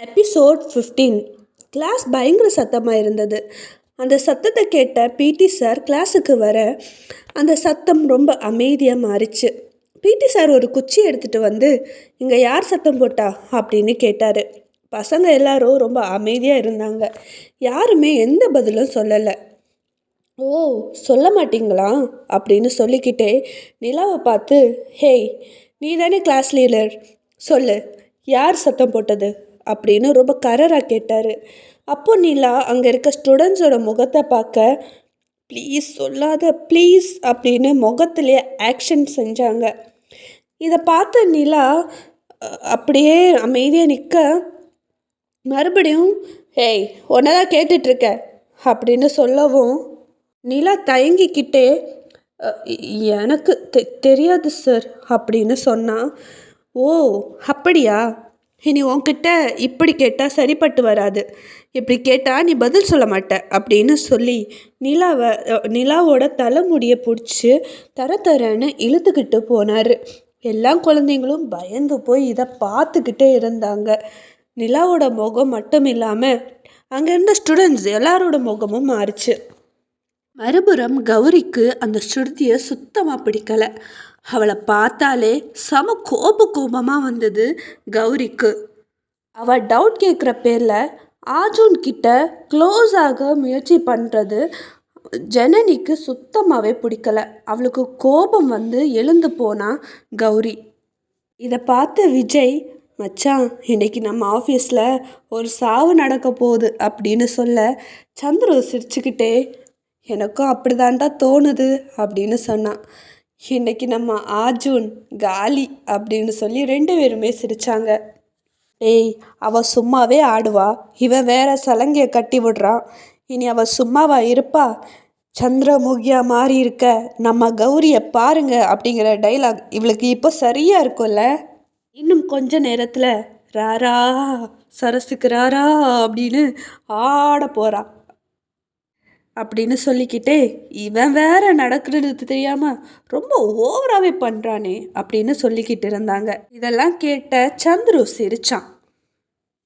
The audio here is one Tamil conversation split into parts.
எபிசோட் ஃபிஃப்டீன் கிளாஸ் பயங்கர சத்தமாக இருந்தது. அந்த சத்தத்தை கேட்ட பிடி சார் கிளாஸுக்கு வர அந்த சத்தம் ரொம்ப அமைதியாக மாறிச்சு. பிடி சார் ஒரு குச்சி எடுத்துகிட்டு வந்து இங்கே யார் சத்தம் போட்டா? அப்படின்னு கேட்டார். பசங்க எல்லாரும் ரொம்ப அமைதியாக இருந்தாங்க. யாருமே எந்த பதிலும் சொல்லலை. ஓ சொல்ல மாட்டீங்களா? அப்படின்னு சொல்லிக்கிட்டே நிலாவை பார்த்து ஹேய் நீ தானே கிளாஸ் லீடர் சொல்லு யார் சத்தம் போட்டது? அப்படின்னு ரொம்ப கரராக கேட்டார். அப்போ நிலா அங்கே இருக்க ஸ்டூடெண்ட்ஸோட முகத்தை பார்க்க ப்ளீஸ் சொல்லாத ப்ளீஸ் அப்படின்னு முகத்துலேயே ஆக்ஷன் செஞ்சாங்க. இதை பார்த்த நிலா அப்படியே அமைதியாக நிற்க மறுபடியும் ஏய் ஒன்றை தான் கேட்டுட்ருக்க அப்படின்னு சொல்லவும் நிலா தயங்கிக்கிட்டே எனக்கு தெ தெரியாது சார் அப்படின்னு சொன்னான் ஓ அப்படியா? இனி உன்கிட்ட இப்படி கேட்டால் சரிப்பட்டு வராது. இப்படி கேட்டால் நீ பதில் சொல்ல மாட்ட அப்படின்னு சொல்லி நிலாவை நிலாவோட தலைமுடியை பிடிச்சி தர தரன்னு இழுத்துக்கிட்டு போனார். எல்லா குழந்தைங்களும் பயந்து போய் இதை பார்த்துக்கிட்டே இருந்தாங்க. நிலாவோட முகம் மட்டும் இல்லாமல் அங்கே இருந்த ஸ்டூடெண்ட்ஸ் எல்லாரோட முகமும் மாறுச்சு. மறுபுறம் கௌரிக்கு அந்த ஸ்ருதியை சுத்தமாக பிடிக்கலை. அவளை பார்த்தாலே செம கோப கோபமாக வந்தது கௌரிக்கு. அவள் டவுட் கேட்குற பேரில் ஆஜூன் கிட்ட க்ளோஸ் ஆக முயற்சி பண்ணுறது ஜனனிக்கு சுத்தமாகவே பிடிக்கல. அவளுக்கு கோபம் வந்து எழுந்து போனா கௌரி. இதை பார்த்த விஜய் மச்சான் இன்னைக்கு நம்ம ஆஃபீஸில் ஒரு சாவு நடக்க போகுது அப்படின்னு சொல்ல சந்துரு சிரிச்சுக்கிட்டே எனக்கும் அப்படிதான்டா தோணுது அப்படின்னு சொன்னான். இன்னைக்கு நம்ம ஆஜூன் காலி அப்படின்னு சொல்லி ரெண்டு பேருமே சிரிச்சாங்க. ஏய் அவ சும்மாவே ஆடுவா. இவன் வேற சலங்கையை கட்டி விடுறான். இனி அவ சும்மாவா இருப்பா? சந்திரமுகியா மாறி இருக்க. நம்ம கௌரியை பாருங்க அப்படிங்கிற டைலாக் இவளுக்கு இப்போ சரியா இருக்கும்ல? இன்னும் கொஞ்ச நேரத்தில் ராரா சரசுக்கு ராரா அப்படின்னு ஆட போறா. அப்படின்னு சொல்லிக்கிட்டே இவன் வேற நடக்கிறது தெரியாம ரொம்ப ஓவராகவே பண்ணுறானே அப்படின்னு சொல்லிக்கிட்டு இருந்தாங்க. இதெல்லாம் கேட்ட சந்துரு சிரிச்சான்.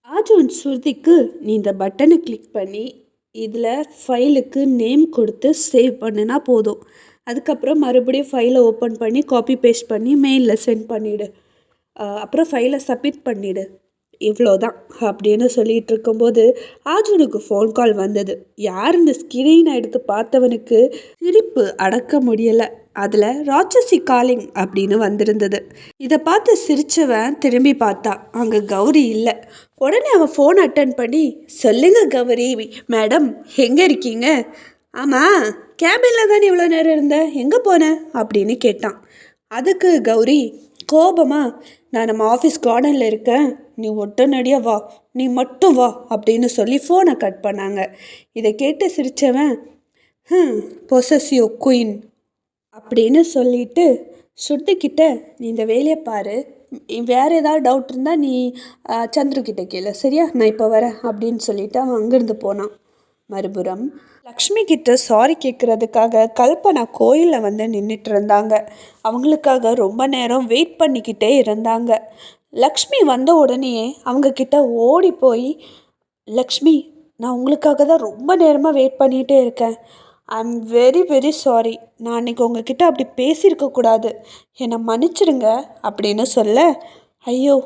ஆஜூன் ஸ்ருதிக்கு நீ இந்த பட்டனை கிளிக் பண்ணி இதில் ஃபைலுக்கு நேம் கொடுத்து சேவ் பண்ணுனா போதும். அதுக்கப்புறம் மறுபடியும் ஃபைலை ஓப்பன் பண்ணி காப்பி பேஸ்ட் பண்ணி மெயிலில் சென்ட் பண்ணிவிடு அப்புறம் ஃபைலை சப்மிட் பண்ணிவிடு இவ்வளோதான் அப்படின்னு சொல்லிட்டு இருக்கும்போது ஆஜூனுக்கு ஃபோன் கால் வந்தது. யார் இந்த ஸ்கிரீனை எடுத்து பார்த்தவனுக்கு சிரிப்பு அடக்க முடியலை. அதில் ராட்சசி காலிங் அப்படின்னு வந்திருந்தது. இதை பார்த்து சிரிச்சவன் திரும்பி பார்த்தா அங்கே கௌரி இல்லை. உடனே அவன் ஃபோன் அட்டன் பண்ணி சொல்லுங்க கௌரி மேடம் எங்கே இருக்கீங்க? ஆமாம் கேபினில் தானே இவ்வளோ நேரம் இருந்த எங்கே போன? அப்படின்னு கேட்டான். அதுக்கு கௌரி கோபமா நான் நம்ம ஆஃபீஸ் கார்டனில் இருக்கேன். நீ ஒட்டனடியாக வா. நீ மட்டும் வா. அப்படின்னு சொல்லி ஃபோனை கட் பண்ணாங்க. இதை கேட்டு சிரிச்சவன் ஹம் பொசசியோ குயின் அப்படின்னு சொல்லிட்டு ஸ்ருதிக்கிட்ட நீ இந்த வேலையை பாரு. வேறு ஏதாவது டவுட் இருந்தால் நீ சந்துருக்கிட்ட கேளு. சரியா? நான் இப்போ வரேன். அப்படின்னு சொல்லிட்டு அவன் அங்கேருந்து போனான். மறுபுறம் லக்ஷ்மி கிட்ட சாரி கேட்குறதுக்காக கல்பனா கோயிலில் வந்து நின்றுட்டு இருந்தாங்க. அவங்களுக்காக ரொம்ப நேரம் வெயிட் பண்ணிக்கிட்டே இருந்தாங்க. லக்ஷ்மி வந்த உடனே அவங்கக்கிட்ட ஓடி போய் லக்ஷ்மி நான் உங்களுக்காக தான் ரொம்ப நேரமாக வெயிட் பண்ணிகிட்டே இருக்கேன். I am very very sorry நான் அன்றைக்கி உங்ககிட்ட அப்படி பேசியிருக்க கூடாது. என்னை மன்னிச்சிடுங்க அப்படின்னு சொல்ல ஐயோ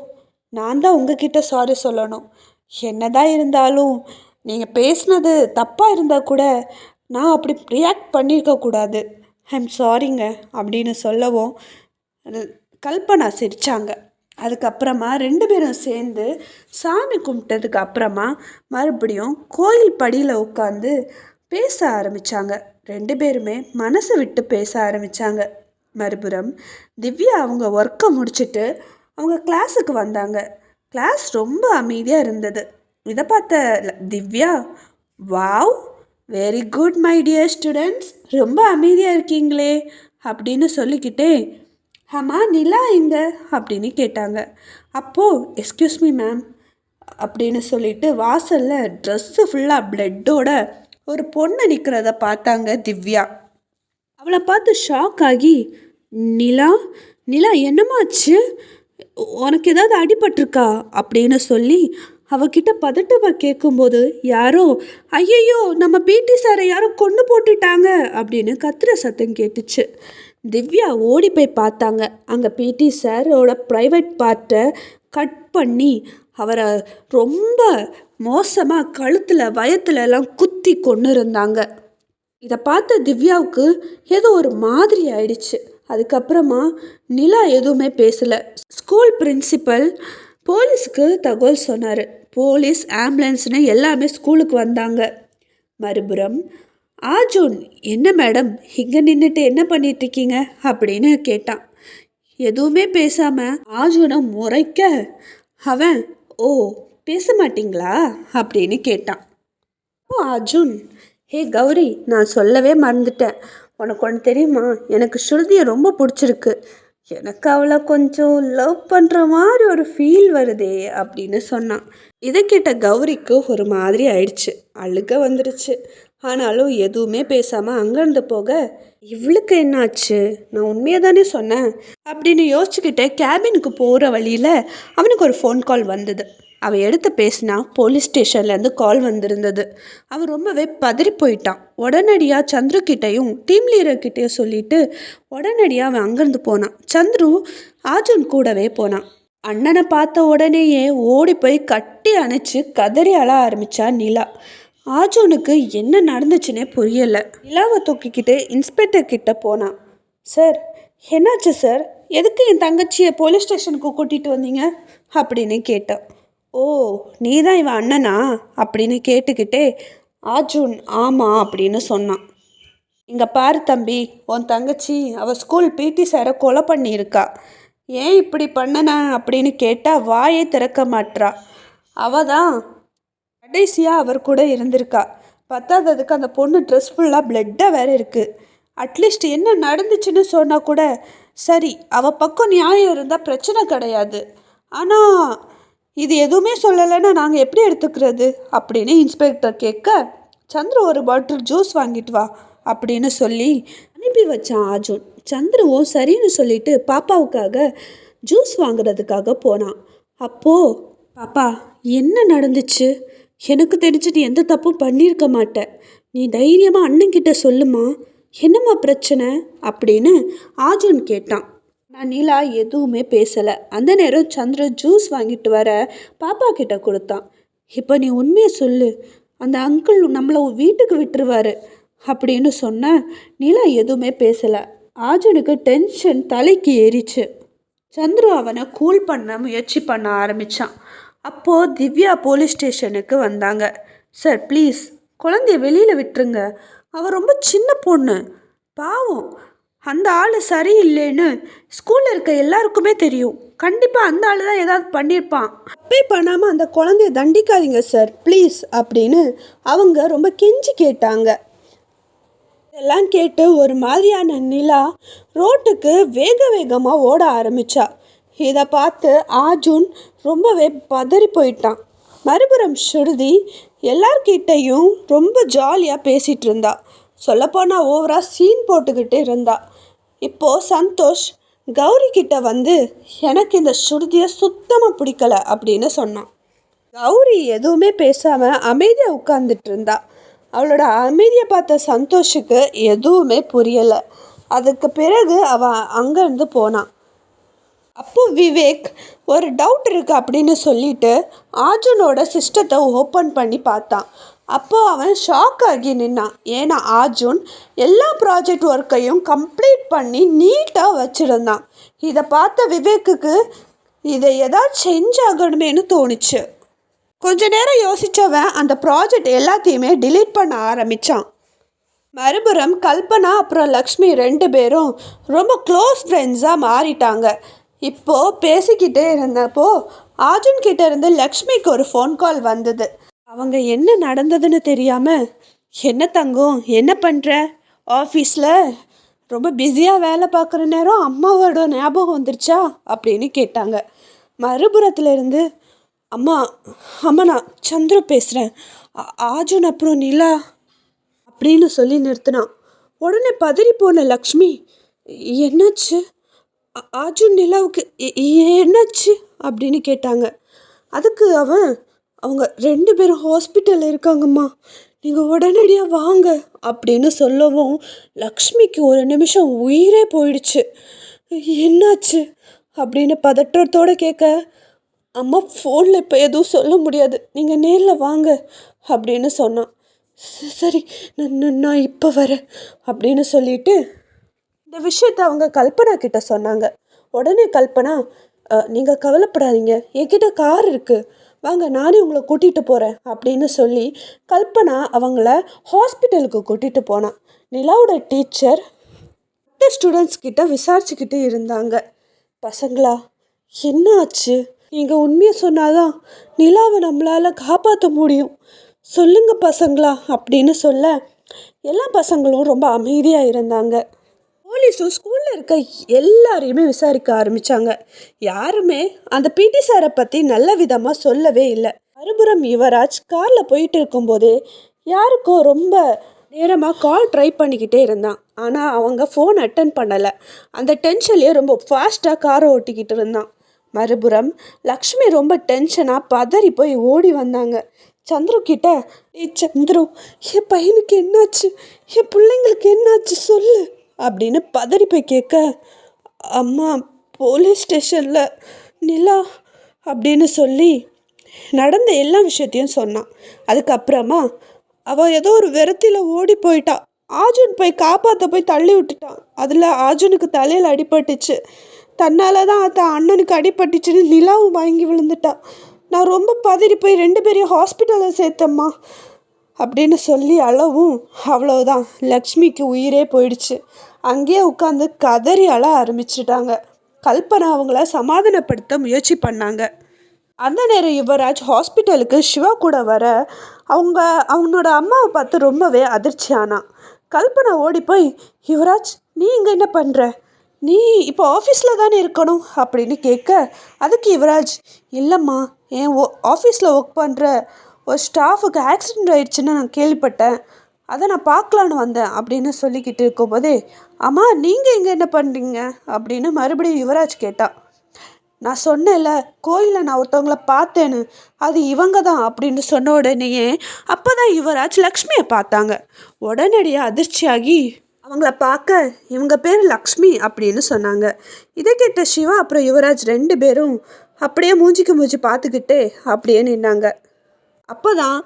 நான் தான் உங்ககிட்ட சாரி சொல்லணும். என்னதான் இருந்தாலும் நீங்கள் பேசினது தப்பாக இருந்தால் கூட நான் அப்படி ரியாக்ட் பண்ணியிருக்கக்கூடாது ஐம் சாரிங்க அப்படின்னு சொல்லவும் கல்பனா சிரித்தாங்க அதுக்கப்புறமா ரெண்டு பேரும் சேர்ந்து சாமி கும்பிட்டதுக்கு அப்புறமா மறுபடியும் கோயில் படியில் உட்காந்து பேச ஆரம்பித்தாங்க ரெண்டு பேருமே மனசு விட்டு பேச ஆரம்பித்தாங்க மறுபுறம் திவ்யா அவங்க ஒர்க்கை முடிச்சுட்டு அவங்க கிளாஸுக்கு வந்தாங்க. கிளாஸ் ரொம்ப அமைதியாக இருந்தது. இதை பார்த்த Divya wow very good my dear students ரொம்ப அமைதியாக இருக்கீங்களே அப்படின்னு சொல்லிக்கிட்டே ஆமாம் நிலா எங்க? அப்படின்னு கேட்டாங்க. அப்போது எஸ்கியூஸ் மீ மேம் அப்படின்னு சொல்லிட்டு வாசலில் ட்ரெஸ்ஸு ஃபுல்லாக பிளட்டோட ஒரு பொண்ணு நிற்கிறத பார்த்தாங்க திவ்யா. அவளை பார்த்து ஷாக் ஆகி நிலா நிலா என்னமாச்சு உனக்கு ஏதாவது அடிபட்டிருக்கா? அப்படின்னு சொல்லி அவகிட்ட பதட்டமாக கேட்கும்போது யாரோ? ஐயையோ நம்ம பிடி சாரை யாரோ கொண்டு போட்டுட்டாங்க அப்படின்னு கத்துற சத்தம் கேட்டுச்சு. திவ்யா ஓடி போய் பார்த்தாங்க. அங்கே பிடி சாரோட ப்ரைவேட் பார்ட்டை கட் பண்ணி அவரை ரொம்ப மோசமாக கழுத்தில் வயத்துல எல்லாம் குத்தி கொண்டு இருந்தாங்க இதை பார்த்த திவ்யாவுக்கு ஏதோ ஒரு மாதிரி ஆயிடுச்சு. அதுக்கப்புறமா நிலா எதுவுமே பேசலை. ஸ்கூல் பிரின்சிபல் போலீஸ்க்கு தகவல் சொன்னார். போலீஸ் ஆம்புலன்ஸ்னு எல்லாமே ஸ்கூலுக்கு வந்தாங்க. மறுபுறம் ஆஜூன் என்ன மேடம்? இங்கே நின்றுட்டு என்ன பண்ணிட்டு இருக்கீங்க அப்படின்னு கேட்டான். எதுவுமே பேசாமல் ஆஜுனை முறைக்க அவன் ஓ பேச மாட்டிங்களா? அப்படின்னு கேட்டான். ஓ அர்ஜுன் ஹே கௌரி நான் சொல்லவே மறந்துட்டேன். உனக்கு ஒன்று தெரியுமா? எனக்கு ஸ்ருதியை ரொம்ப பிடிச்சிருக்கு. எனக்கு அவளை கொஞ்சம் லவ் பண்ணுற மாதிரி ஒரு ஃபீல் வருதே அப்படின்னு சொன்னான். இதை கேட்ட கௌரிக்கு ஒரு மாதிரி ஆயிடுச்சு. அழுக வந்துடுச்சு ஆனாலும் எதுவுமே பேசாமல் அங்கேருந்து போக இவளுக்கு என்னாச்சு? நான் உண்மையாக தானே சொன்னேன். அப்படின்னு யோசிச்சுக்கிட்டே கேபினுக்கு போகிற வழியில் அவனுக்கு ஒரு ஃபோன் கால் வந்தது. அவள் எடுத்து பேசினா போலீஸ் ஸ்டேஷன்லேருந்து கால் வந்திருந்தது. அவன் ரொம்பவே பதறி போயிட்டான் உடனடியாக சந்துருக்கிட்டையும் டீம் லீடர்கிட்டையும் சொல்லிவிட்டு சொல்லிட்டு உடனடியாக அவன் அங்கேருந்து போனான் சந்துரு ஆஜுன் கூடவே போனான் அண்ணனை பார்த்த உடனேயே ஓடி போய் கட்டி அணைச்சு கதறி அழ ஆரம்பித்தா நிலா. ஆஜோனுக்கு என்ன நடந்துச்சுன்னே புரியலை. நிலாவை தூக்கிக்கிட்டு இன்ஸ்பெக்டர் கிட்ட போனான் சார் என்னாச்சு சார்? எதுக்கு என் தங்கச்சியை போலீஸ் ஸ்டேஷனுக்கு கூட்டிகிட்டு வந்தீங்க? அப்படின்னு கேட்டான் ஓ நீ தான் இவன் அண்ணனா? அப்படின்னு கேட்டுக்கிட்டே ஆஜூன் ஆமாம் அப்படின்னு சொன்னான். இங்கே பாரு தம்பி உன் தங்கச்சி அவள் ஸ்கூல் பிடி சாரை கொலை பண்ணியிருக்கா. ஏன் இப்படி பண்ணன? அப்படின்னு கேட்டால் வாயே திறக்க மாட்றா. அவ தான் கடைசியாக அவர் கூட இருந்திருக்கா. பத்தாததுக்கு அந்த பொண்ணு ட்ரெஸ் ஃபுல்லாக பிளட்டாக வேற இருக்குது அட்லீஸ்ட் என்ன நடந்துச்சுன்னு சொன்னால் கூட சரி அவள் பக்கம் நியாயம் இருந்தால் பிரச்சனை கிடையாது. ஆனால் இது எதுவுமே சொல்லலைன்னா நாங்கள் எப்படி எடுத்துக்கிறது? அப்படின்னு இன்ஸ்பெக்டர் கேட்க சந்திர ஒரு பாட்டில் ஜூஸ் வாங்கிட்டு வா அப்படின்னு சொல்லி அனுப்பி வச்சான் அர்ஜுன். சந்திரவும் சரின்னு சொல்லிட்டு பாப்பாவுக்காக ஜூஸ் வாங்குறதுக்காக போனான். அப்போது பாப்பா என்ன நடந்துச்சு? எனக்கு தெரிஞ்சு நீ எந்த தப்பும் பண்ணியிருக்க மாட்ட. நீ தைரியமாக அண்ணன்கிட்ட சொல்லுமா? என்னம்மா பிரச்சனை? அப்படின்னு ஆஜுன் கேட்டான். நான் நிலா எதுவுமே பேசலை. அந்த நேரம் சந்திர ஜூஸ் வாங்கிட்டு வர பாப்பா கிட்ட கொடுத்தான். இப்போ நீ உண்மையை சொல்லு. அந்த அங்கிள் நம்மளை வீட்டுக்கு விட்டுருவாரு அப்படின்னு சொன்ன நிலா எதுவுமே பேசலை. ஆஜனுக்கு டென்ஷன் தலைக்கு ஏறிச்சு. சந்துரு அவனை கூல் பண்ண முயற்சி பண்ண ஆரம்பித்தான் அப்போது திவ்யா போலீஸ் ஸ்டேஷனுக்கு வந்தாங்க. சார் ப்ளீஸ் குழந்தைய வெளியில் விட்டுருங்க. அவள் ரொம்ப சின்ன பொண்ணு. பாவம் அந்த ஆள் சரியில்லைன்னு ஸ்கூலில் இருக்க எல்லாருக்குமே தெரியும். கண்டிப்பாக அந்த ஆள் தான் ஏதாவது பண்ணியிருப்பான் அப்பே பண்ணாமல் அந்த குழந்தைய தண்டிக்காதீங்க சார் ப்ளீஸ் அப்படின்னு அவங்க ரொம்ப கெஞ்சி கேட்டாங்க. இதெல்லாம் கேட்டு ஒரு மாதிரியான நிலா ரோட்டுக்கு வேக வேகமாக ஓட ஆரம்பித்தா இதை பார்த்து ஆஜுன் ரொம்பவே பதறி போயிட்டான். மறுபுறம் ஸ்ருதி எல்லார்கிட்டையும் ரொம்ப ஜாலியாக பேசிகிட்டு இருந்தா. சொல்லப்போனால் ஓவராக சீன் போட்டுக்கிட்டு இருந்தாள் இப்போது சந்தோஷ் கௌரி கிட்ட வந்து எனக்கு இந்த ஸ்ருதியை சுத்தமாக பிடிக்கல அப்படின்னு சொன்னான். கௌரி எதுவுமே பேசாமல் அமைதியாக உட்காந்துட்டு இருந்தா. அவளோட அமைதியை பார்த்த சந்தோஷுக்கு எதுவுமே புரியலை. அதுக்கு பிறகு அவன் அங்கேருந்து போனான் அப்போ விவேக் ஒரு டவுட் இருக்கு அப்படின்னு சொல்லிட்டு ஆர்ஜுனோட சிஸ்டத்தை ஓப்பன் பண்ணி பார்த்தான். அப்போது அவன் ஷாக் ஆகி நின்னான். ஏன்னா அர்ஜுன் எல்லா ப்ராஜெக்ட் ஒர்க்கையும் கம்ப்ளீட் பண்ணி நீட்டாக வச்சுருந்தான். இதை பார்த்த விவேக்குக்கு இதை ஏதாவது செஞ்சாகணுமேனு தோணுச்சு. கொஞ்ச நேரம் யோசித்தவன் அந்த ப்ராஜெக்ட் எல்லாத்தையுமே டிலீட் பண்ண ஆரம்பித்தான் மறுபுறம் கல்பனா அப்புறம் லக்ஷ்மி ரெண்டு பேரும் ரொம்ப க்ளோஸ் ஃப்ரெண்ட்ஸாக மாறிட்டாங்க. இப்போது பேசிக்கிட்டே இருந்தப்போ அர்ஜுன் கிட்டேருந்து லக்ஷ்மிக்கு ஒரு ஃபோன் கால் வந்தது. அவங்க என்ன நடந்ததுன்னு தெரியாமல் என்ன தங்கம்? என்ன பண்ணுற ஆஃபீஸில் ரொம்ப பிஸியாக வேலை பார்க்குற நேரம் அம்மாவோட ஞாபகம் வந்துருச்சா? அப்படின்னு கேட்டாங்க. மறுபுறத்துலேருந்து அம்மா அம்மா நான் சந்திர பேசுகிறேன் ஆஜுன் அப்புறம் நிலா அப்படின்னு சொல்லி நிறுத்தினான். உடனே பதறி போன லக்ஷ்மி என்னாச்சு? ஆஜுன் நிலாவுக்கு என்னாச்சு? அப்படின்னு கேட்டாங்க. அதுக்கு அவன் அவங்க ரெண்டு பேரும் ஹாஸ்பிட்டலில் இருக்காங்கம்மா. நீங்கள் உடனடியாக வாங்க அப்படின்னு சொல்லவும் லக்ஷ்மிக்கு ஒரு நிமிஷம் உயிரே போயிடுச்சு. என்னாச்சு? அப்படின்னு பதற்றத்தோடு கேட்க அம்மா ஃபோனில் இப்போ எதுவும் சொல்ல முடியாது. நீங்கள் நேரில் வாங்க அப்படின்னு சொன்னான். சரி நான் நான்- நான் இப்போ வரேன் அப்படின்னு சொல்லிட்டு இந்த விஷயத்த அவங்க கல்பனா கிட்ட சொன்னாங்க. உடனே கல்பனா நீங்கள் கவலைப்படாதீங்க. என்கிட்ட கார் இருக்குது வாங்க நானே உங்களை கூட்டிகிட்டு போகிறேன் அப்படின்னு சொல்லி கல்பனா அவங்கள ஹாஸ்பிட்டலுக்கு கூட்டிகிட்டு போனான். நிலாவோட டீச்சர் மற்ற ஸ்டூடெண்ட்ஸ் கிட்ட விசாரிச்சுக்கிட்டு இருந்தாங்க. பசங்களா என்ன ஆச்சு? நீங்கள் உண்மையை சொன்னாதான் நிலாவை நம்மளால் காப்பாற்ற முடியும். சொல்லுங்க பசங்களா அப்படின்னு சொல்ல எல்லா பசங்களும் ரொம்ப அமைதியாக இருந்தாங்க. போலீஸும் ஸ்கூலில் இருக்க எல்லாரையுமே விசாரிக்க ஆரம்பித்தாங்க யாருமே அந்த பிடி சாரை பற்றி நல்ல விதமாக சொல்லவே இல்லை. மறுபுறம் யுவராஜ் காரில் போயிட்டு இருக்கும்போதே யாருக்கோ ரொம்ப நேரமாக கால் ட்ரை பண்ணிக்கிட்டே இருந்தான். ஆனால் அவங்க ஃபோன் அட்டன் பண்ணலை. அந்த டென்ஷன்லேயே ரொம்ப ஃபாஸ்ட்டாக காரை ஓட்டிக்கிட்டு இருந்தான். மறுபுறம் லக்ஷ்மி ரொம்ப டென்ஷனாக பதறி போய் ஓடி வந்தாங்க. சந்துரு கிட்ட ஏய் சந்துரு என் பையனுக்கு என்னாச்சு? என் பிள்ளைங்களுக்கு என்னாச்சு? சொல்லு. அப்படின்னு பதறி போய் கேட்க அம்மா போலீஸ் ஸ்டேஷனில் நிலா அப்படின்னு சொல்லி நடந்த எல்லா விஷயத்தையும் சொன்னான். அதுக்கப்புறமா அவள் ஏதோ ஒரு விரத்தில் ஓடி போயிட்டா. ஆஜுன் போய் காப்பாற்ற போய் தள்ளி விட்டுட்டான். அதில் ஆஜுனுக்கு தலையில் அடிபட்டுச்சு. தன்னால் தான் தான் அண்ணனுக்கு அடிபட்டுச்சுன்னு நிலாவும் வாங்கி விழுந்துட்டா. நான் ரொம்ப பதறி போய் ரெண்டு பேரையும் ஹாஸ்பிட்டலில் சேர்த்தம்மா. அப்படின்னு சொல்லி அளவும் அவ்வளவுதான். லக்ஷ்மிக்கு உயிரே போயிடுச்சு. அங்கேயே உட்காந்து கதறி அழ ஆரம்பிச்சிட்டாங்க. கல்பனா அவங்கள சமாதானப்படுத்த முயற்சி பண்ணாங்க. அந்த நேரம் யுவராஜ் ஹாஸ்பிட்டலுக்கு சிவா கூட வர அவங்க அவனோட அம்மாவை பார்த்து ரொம்பவே அதிர்ச்சி ஆனான் கல்பனா ஓடி போய் யுவராஜ் நீ இங்கே என்ன பண்ணுற நீ இப்போ ஆஃபீஸில் தானே இருக்கணும்? அப்படின்னு கேட்க அதுக்கு யுவராஜ் இல்லைம்மா என் ஓ ஆஃபீஸில் ஒர்க் பண்ணுற ஒரு ஸ்டாஃபுக்கு ஆக்சிடெண்ட் ஆயிடுச்சுன்னு நான் கேள்விப்பட்டேன். அதை நான் பார்க்கலான்னு வந்தேன் அப்படின்னு சொல்லிக்கிட்டு இருக்கும்போதே அம்மா நீங்கள் இங்கே என்ன பண்ணுறீங்க அப்படின்னு மறுபடியும் யுவராஜ் கேட்டான் நான் சொன்னேன்ல கோயிலில் நான் ஒருத்தவங்கள பார்த்தேன்னு. அது இவங்க தான் அப்படின்னு சொன்ன உடனேயே அப்போ தான் யுவராஜ் லக்ஷ்மியை பார்த்தாங்க. உடனடியாக அதிர்ச்சியாகி அவங்கள பார்க்க இவங்க பேர் லக்ஷ்மி அப்படின்னு சொன்னாங்க. இதை கேட்ட சிவா அப்புறம் யுவராஜ் ரெண்டு பேரும் அப்படியே மூஞ்சிக்கு மூஞ்சி பார்த்துக்கிட்டே அப்படியே நின்னாங்க. அப்போ தான்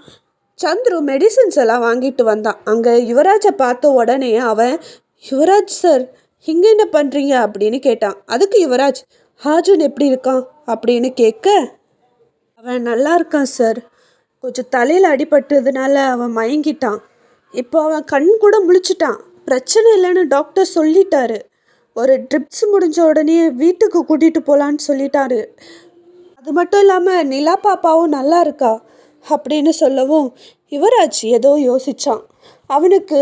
சந்துரு மெடிசின்ஸ் எல்லாம் வாங்கிட்டு வந்தான். அங்கே யுவராஜை பார்த்த உடனே அவன் யுவராஜ் சார் இங்கே என்ன பண்ணுறீங்க அப்படின்னு கேட்டான். அதுக்கு யுவராஜ் ஹாஜன் எப்படி இருக்கான்? அப்படின்னு கேட்க அவன் நல்லா இருக்கான் சார் கொஞ்சம் தலையில் அடிபட்டதுனால அவன் மயங்கிட்டான். இப்போ அவன் கண் கூட முழிச்சிட்டான். பிரச்சனை இல்லைன்னு டாக்டர் சொல்லிட்டாரு. ஒரு ட்ரிப்ஸ் முடிஞ்ச உடனே வீட்டுக்கு கூட்டிகிட்டு போகலான்னு சொல்லிட்டாரு. அது மட்டும் இல்லாமல் நிலா பாப்பாவும் நல்லா இருக்கா? அப்படின்னு சொல்லவும் யுவராஜ் ஏதோ யோசிச்சான். அவனுக்கு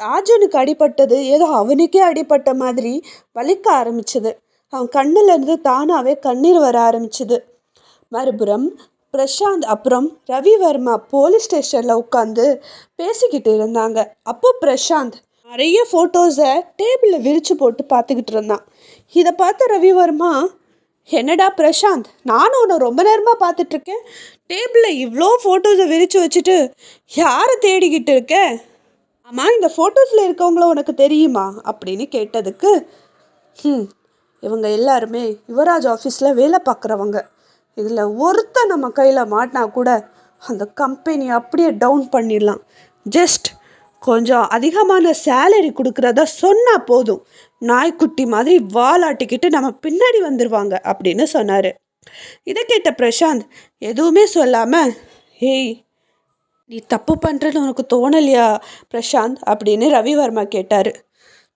ராஜனுக்கு அடிபட்டது ஏதோ அவனுக்கே அடிபட்ட மாதிரி வலிக்க ஆரம்பிச்சது. அவன் கண்ணிலிருந்து தானாகவே கண்ணீர் வர ஆரம்பிச்சது. மறுபுறம் பிரசாந்த் அப்புறம் ரவிவர்மா போலீஸ் ஸ்டேஷனில் உட்காந்து பேசிக்கிட்டு இருந்தாங்க. அப்போ பிரசாந்த் நிறைய ஃபோட்டோஸை டேபிளில் விரித்து போட்டு பார்த்துக்கிட்டு இருந்தான். இதை பார்த்த ரவிவர்மா என்னடா பிரசாந்த் நானும் உன்னை ரொம்ப நேரமாக பார்த்துட்ருக்கேன் டேபிளில் இவ்வளோ ஃபோட்டோஸை விரித்து வச்சுட்டு யாரை தேடிக்கிட்டு இருக்க? ஆமாம் இந்த ஃபோட்டோஸில் இருக்கவங்கள உனக்கு தெரியுமா? அப்படின்னு கேட்டதுக்கு ம் இவங்க எல்லாருமே யுவராஜ் ஆஃபீஸில் வேலை பார்க்குறவங்க. இதில் ஒருத்தன் நம்ம கையில் மாட்டினா கூட அந்த கம்பெனி அப்படியே டவுன் பண்ணிடலாம். ஜஸ்ட் கொஞ்சம் அதிகமான சேலரி கொடுக்குறத சொன்னால் போதும். நாய்க்குட்டி மாதிரி வாலாட்டிக்கிட்டு நம்ம பின்னாடி வந்துடுவாங்க அப்படின்னு சொன்னார். இதை கேட்ட பிரசாந்த் எதுவுமே சொல்லாமல் ஏய் நீ தப்பு பண்ணுறன்னு உனக்கு தோணலையா பிரசாந்த்? அப்படின்னு ரவிவர்மா கேட்டார்.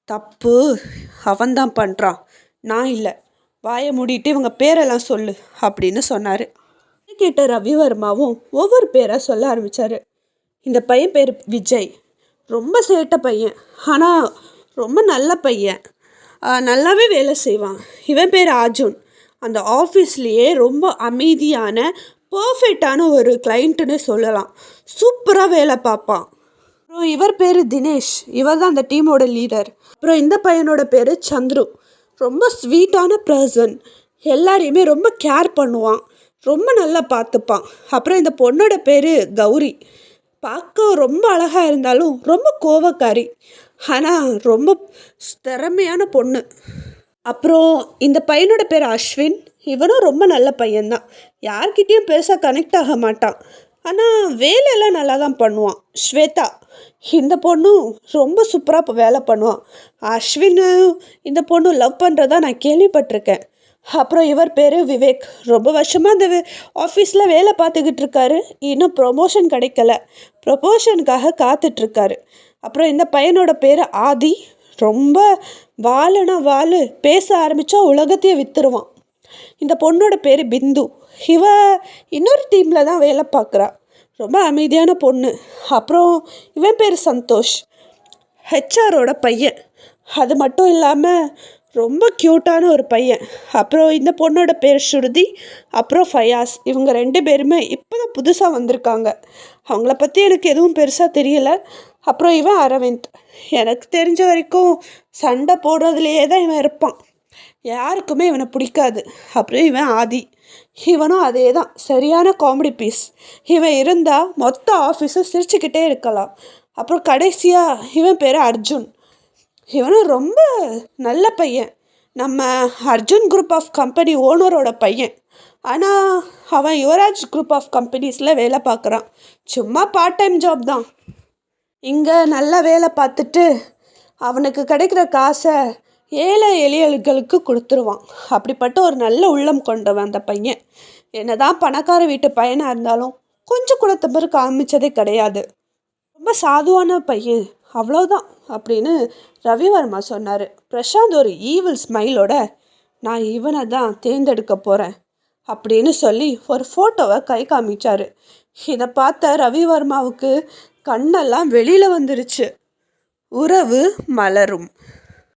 தப்பு அவன்தான் பண்ணுறான் நான் இல்லை. வாயை மூடிட்டு இவங்க பேரெல்லாம் சொல்லு அப்படின்னு சொன்னார். கேட்ட ரவிவர்மாவும் ஒவ்வொரு பேராக சொல்ல ஆரம்பித்தார் இந்த பையன் பேர் விஜய். ரொம்ப சேட்ட பையன். ஆனால் ரொம்ப நல்ல பையன். நல்லாவே வேலை செய்வான். இவன் பேர் அர்ஜுன். அந்த ஆஃபீஸ்லேயே ரொம்ப அமைதியான பர்ஃபெக்டான ஒரு கிளைண்ட்டுன்னு சொல்லலாம். சூப்பராக வேலை பார்ப்பான். அப்புறம் இவர் பேர் தினேஷ். இவர் தான் அந்த டீமோட லீடர் அப்புறம் இந்த பையனோட பேர் சந்துரு. ரொம்ப ஸ்வீட்டான பர்சன் எல்லாரையுமே ரொம்ப கேர் பண்ணுவான். ரொம்ப நல்லா பார்த்துப்பான். அப்புறம் இந்த பொண்ணோட பேர் கௌரி. பார்க்க ரொம்ப அழகாக இருந்தாலும் ரொம்ப கோவக்காரி. ஆனால் ரொம்ப திறமையான பொண்ணு. அப்புறம் இந்த பையனோட பேர் அஸ்வின். இவனும் ரொம்ப நல்ல பையன்தான். யார்கிட்டேயும் பெருசாக கனெக்ட் ஆக மாட்டான். ஆனால் வேலையெல்லாம் நல்லா தான் பண்ணுவான். ஸ்வேதா இந்த பொண்ணும் ரொம்ப சூப்பராக வேலை பண்ணுவான். அஸ்வின் இந்த பொண்ணு லவ் பண்ணுறதா நான் கேள்விப்பட்டிருக்கேன். அப்புறம் இவர் பேர் விவேக். ரொம்ப வருஷமாக அந்த ஆஃபீஸில் வேலை பார்த்துக்கிட்டு இருக்காரு. இன்னும் ப்ரொமோஷன் கிடைக்கல. ப்ரொமோஷனுக்காக காத்துட்ருக்காரு அப்புறம் இந்த பையனோட பேர் ஆதி. ரொம்ப வாளுனா வாள் பேச ஆரம்பித்தா உலகத்தையே விற்றுருவான் இந்த பொண்ணோட பேர் பிந்து. இவ இன்னொரு டீமில் தான் வேலை பார்க்குறா. ரொம்ப அமைதியான பொண்ணு. அப்புறம் இவன் பேர் சந்தோஷ். ஹெச்ஆரோட பையன். அது மட்டும் இல்லாமல் ரொம்ப க்யூட்டான ஒரு பையன். அப்புறம் இந்த பொண்ணோட பேர் ஸ்ருதி அப்புறம் ஃபயாஸ். இவங்க ரெண்டு பேருமே இப்போ தான் புதுசாக வந்திருக்காங்க. அவங்கள பற்றி எனக்கு எதுவும் பெருசாக தெரியல. அப்புறம் இவன் அரவிந்த். எனக்கு தெரிஞ்ச வரைக்கும் சண்டை போடுறதுலையே தான் இவன் இருப்பான். யாருக்குமே இவனை பிடிக்காது. அப்புறம் இவன் ஆதி. இவனும் அதே தான். சரியான காமெடி பீஸ் இவன் இருந்தால் மொத்த ஆஃபீஸும் சிரிச்சுக்கிட்டே இருக்கலாம். அப்புறம் கடைசியாக இவன் பேர் அர்ஜுன். இவனும் ரொம்ப நல்ல பையன். நம்ம அர்ஜுன் குரூப் ஆஃப் கம்பெனி ஓனரோட பையன். ஆனால் அவன் யுவராஜ் குரூப் ஆஃப் கம்பெனிஸில் வேலை பார்க்குறான். சும்மா பார்ட் டைம் ஜாப் தான். இங்கே நல்லா வேலை பார்த்துட்டு அவனுக்கு கிடைக்கிற காசை ஏழை எளியல்களுக்கு கொடுத்துருவான். அப்படிப்பட்ட ஒரு நல்ல உள்ளம் கொண்டவன் அந்த பையன். என்ன தான் பணக்கார வீட்டு பையனாக இருந்தாலும் கொஞ்சம் கூட தம்பரு காமிச்சதே கிடையாது. ரொம்ப சாதுவான பையன். அவ்வளோதான் அப்படின்னு ரவிவர்மா சொன்னார். பிரசாந்த் ஒரு ஈவில் ஸ்மைலோட நான் இவனை தான் தேர்ந்தெடுக்க போகிறேன் அப்படின்னு சொல்லி ஒரு ஃபோட்டோவை கை காமிச்சார். இதை பார்த்த ரவிவர்மாவுக்கு கண்ணெல்லாம் வெளியில் வந்துருச்சு. உறவு மலரும்.